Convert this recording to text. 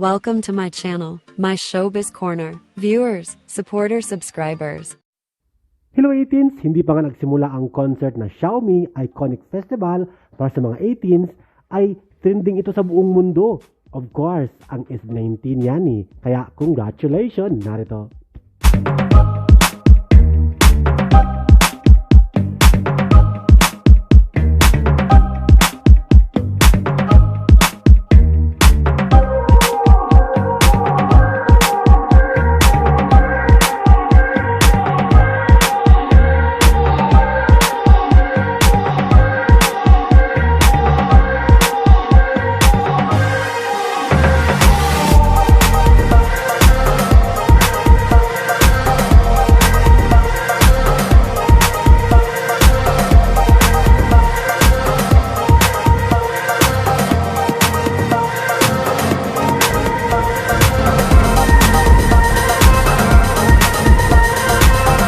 Welcome to my channel, my showbiz corner. Viewers, supporters, subscribers. Hello 18s! Hindi pa nga nagsimula ang concert na Xiaomi Iconic Festival para sa mga 18s ay trending ito sa buong mundo. Of course, ang S19 yan eh. Kaya congratulations! Narito.